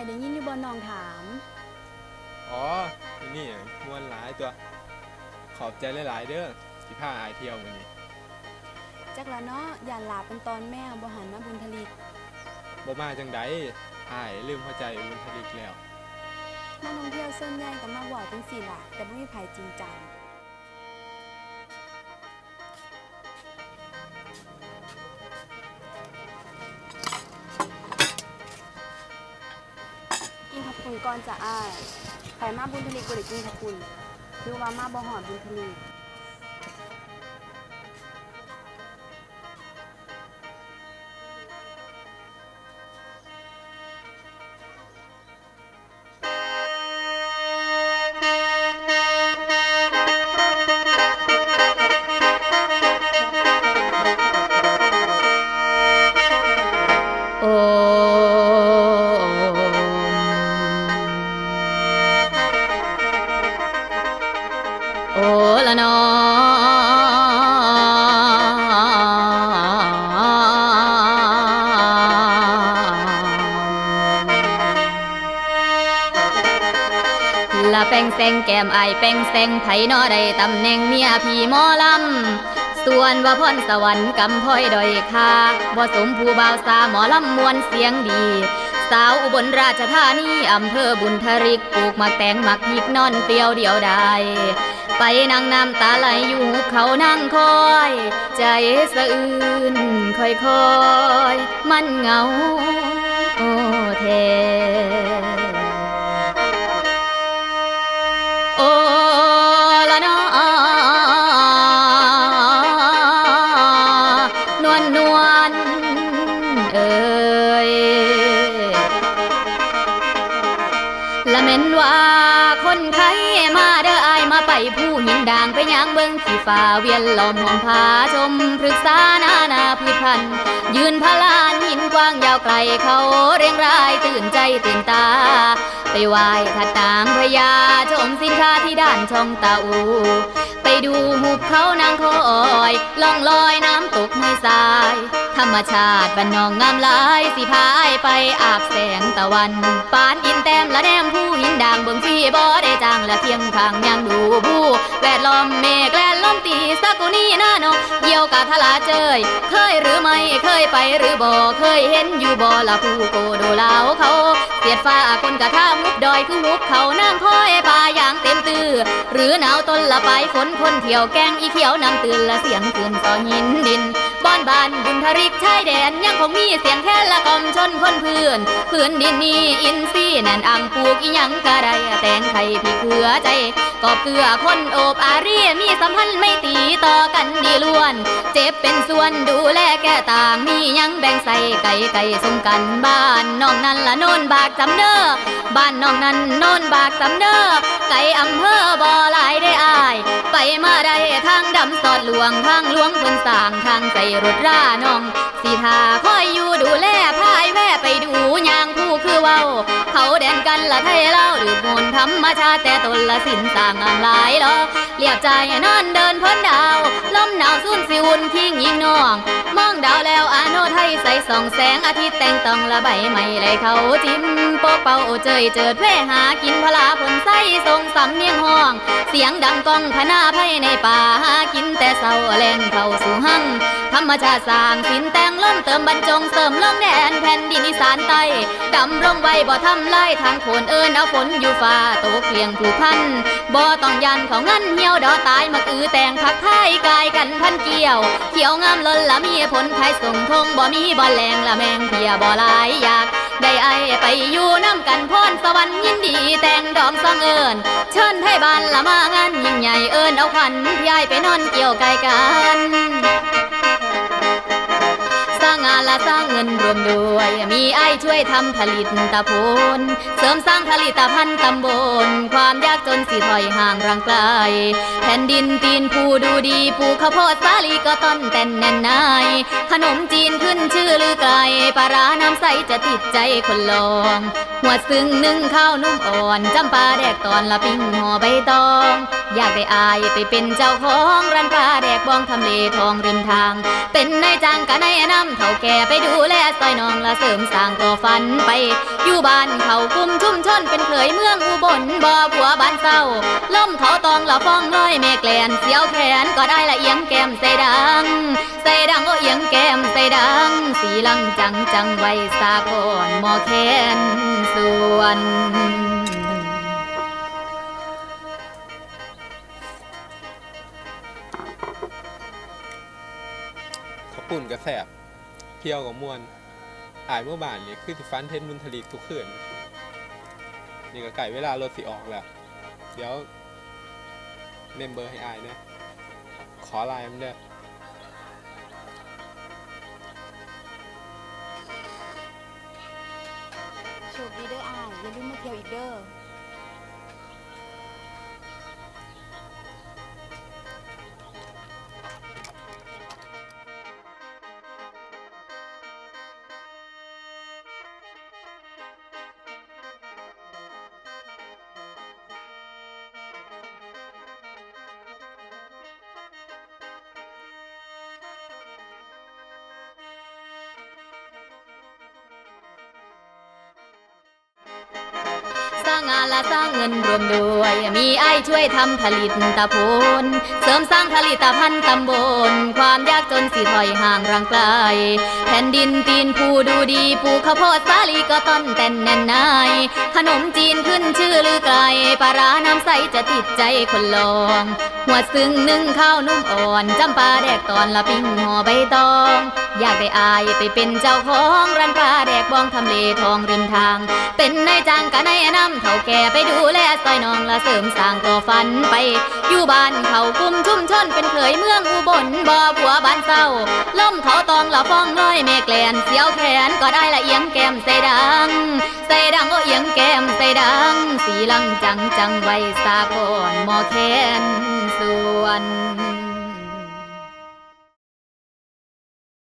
บ่น้องถาม อ๋อนี่นี่มวนหลายตัว ขอบใจหลายๆเด้อที่พาอายเที่ยวมื้อนี้จักละเนาะอย่าหลาเป็นตอนแม่บ่หันมาบุญทลิกบ่มาจังใดอายลืมเข้าใจบุญทลิกแล้วนักท่องเที่ยวส่วนใหญ่ก็มาเว้าจังซี่ล่ะแต่บ่มีไผจริงจัง องค์ก่อนจะอ้ายไผมาบุญทลิกบ่ได้กินข้าวปุ้นคือว่ามาบ่หอดบุญทลี แป้งแซงแก้มไอายแป้งแซงไผนอได้ตำแหน่งเมียพี่หมอลำ ส่วนว่าพรสวรรค์กำพ้อยดอยคาบ่สมผู้บ่าวสาหมอลำมวนเสียงดี สาวอุบลราชธานีอำเภอบุญทริกปลูกมักแตงหมักหิกนอนเปรียวเดียวได้ไปนั่งน้ำตาไหลอยู่เขานั่งคอย ใจสะอื้นค่อยคอยๆมันเหงา โอ้เท ม็นว่า ผู้หินด่างไปย่างเบิ่งขี่ฟ้าเวียนล้อมห้องผาชมพฤกษานานาพืชพันธุ์ยืนพลานหินกว้างยาวไกลเขาเรียงรายตื่นใจตื่นตา ไปไหว้ขัดนางพญาชมสินค้าที่ด้านช่องตาอู ไปดูหุบเขานางคอยล่องลอยน้ำตกไม่สาย ธรรมชาติบ้านนองงามลายสิพายไปอาบแสงตะวัน ปานอินแต้มละแนมผู้หินด่างเบิ่งฟีบ่ได้จางและเทียงข้างยังดูผู้แวดล้อมเมฆแลนลมตีสักกุนีหน้านกเกี่ยวกับทลาเจย เคยหรือไม่เคยไปหรือบ่เคยเห็นอยู่บ่ละผู้โกโดลาวเขาเสียดฟ้าคนกะท่ามุกดอยคือมุกเขานั่งคอยปาย ตื้อหรือหนาวต้นละไปฝนคนเที่ยวแกงอีเขียวนำตื่นละเสียงคืนต่อหินดินบ้านบานบุญทริกชายแดนยังคงมีเสียงแค่ละกอมชนคนเพื่อนพื้นดินนี้อินซีย์แน่นอ่างปลูกอีหยังกะไรแตงไข่พี่เขือใจกอบเกลือคนโอบอารีมีสัมพันธ์ไม่ตีต่อกันดีล้วน เจ็บเป็นส่วนดูแลแก่ต่างมียังแบ่งใส่ไก่ไก่สมกันบ้านน้องนั้นละโนนบากจำเด้อบ้านน้องนั้นโนนบากจำเด้อไก่อำเภอบ่อหลายได้อาย ไปมาได้ทางดำสอดหลวงทางหลวงเพิ่นสร้างทางใส่รถราน้อง สีทาคอยอยู่ดูแลพายแว่ไปดู แดนกันละไทยเล่าหรือมนธรรมชาติแต่ตนละสินสร้างานหลายลอเรียบใจนอนเดินพ้นดาวลมหนาวสุ่นสิวุ่นทิ้งยิงน้อง มองดาวแล้วอาโนไทยใสส่องแสงอาทิตย์แต่งตองละใบไม้ไหลเขาจิ้มโปะเป่าเจยเจิดแว่หากินพลาผลใส่ทรงสำเนียงห้อง เสียงดังก้องพนาไพในป่าหากินแต่เศร้าแลนเข้าสู่หังธรรมชาติสร้างสินแต่งล้มเติมบรรจงเสริมลงแดนแผ่นดินอีสานใต้ดำรงไว้บ่ทำลายทางโคนเอิญเอาฝนอยู่ฟ้าตกเลียงผู้พันบ่ต้องยันเขางั้นเหี่ยวดอตายมาคือแต่งพักไทยกายกันพันเกี่ยว เขียวงามล้นละมีผลขายส่งทงบ่มีบ่แรงละแมงเพียบ่หลายอยากได้ไอไปอยู่น้ำกันพรสวรรค์ยินดีแต่งดอมสองเอิญเชิญไทยบ้านละมางานยิ่งใหญ่เอิญเอาขวัญพี่ไอไปนอนเกี่ยวไก่กัน ละสร้างเงินรวมด้วย มีไอ้ช่วยทำผลิตตะพนเสริมสร้างผลิตภัณฑ์ตำบล ความยากจนสิถอยห่างรังไกล แผ่นดินตีนผู้ดูดีปูข้าวโพดสาลีก็ต้นแต่นแน่นนาย ขนมจีนขึ้นชื่อลือไกลปลาร้าน้ำใสจะติดใจคนลอง หัวซึ้งนึ่งข้าวนุ่มอ่อนจำปาแดกตอนละปิ้งห่อใบตอง อยากได้อายไปเป็นเจ้าของร้านปลาแดกบองทำเลทองริมทาง เป็นนายจ้างกะนายน้ำเท่าแก่ไปดูแลซอยน้องละเสริมสร้างก่อฝันไป อยู่บ้านเขากลุ่มชุ่มชนเป็นเคยเมืองอุบลบ่อผัวบ้านเศร้าล่มเขาตองละฟ้องร้อยแม่แกลนเสียวแขนก็ได้ละเอียงแก้มใส่ดังใส่ดังโอเอียงแก้มใส่ดัง สีลังจังจังไว้สาก่อนหมอแคนส่วนข้าวปุ่นกระแสบ เที่ยวกับมวนอายเมื่อบ่านนี่คือสิฟันเทนมุนทลิกทุกคืนนี่ก็ไก่เวลารถสิออกแล้ว เดี๋ยวเมมเบอร์ให้อายนะขอไลน์มันเด้อโชคดีเด้ออายอย่าลืมมาเที่ยวอีกเด้อางานและสร้างเงินรวมด้วย มีไอช่วยทำผลิตตะโพนเสริมสร้างผลิตภัณฑ์ตำบล ความยากจนสิถอยห่างรังไกล แผ่นดินตีนผู้ดูดีปลูกข้าวโพดสาลีก็ต้นแต่นแน่นนายขนมจีนขึ้นชื่อลือไกลปลาร้าน้ำใสจะติดใจคนลอง หัวซึ้งนึ่งข้าวนุ่มอ่อนจำปาแดกตอนละปิ้งห่อใบตอง อยากได้อายไปเป็นเจ้าของร้านปลาแดกบองทำเลทองริมทาง เป็นนายจ้างกะนายนำเท่าแก่ไปดูแลซอยน้องละเสริมสร้างต่อฝันไป อยู่บ้านเขากลุ่มชุ่มชนเป็นเคยเมืองอุบลบ่อผัวบ้านเศร้าล่มเขาตองละฟ้องน้อยแม่แกลนเสียวแขนก็ได้ละเอียงแก้มใส่ดังใส่ดังโอเอียงแก้มใส่ดัง สีลังจังจังไว้สาก่อนหมอแคนส่วน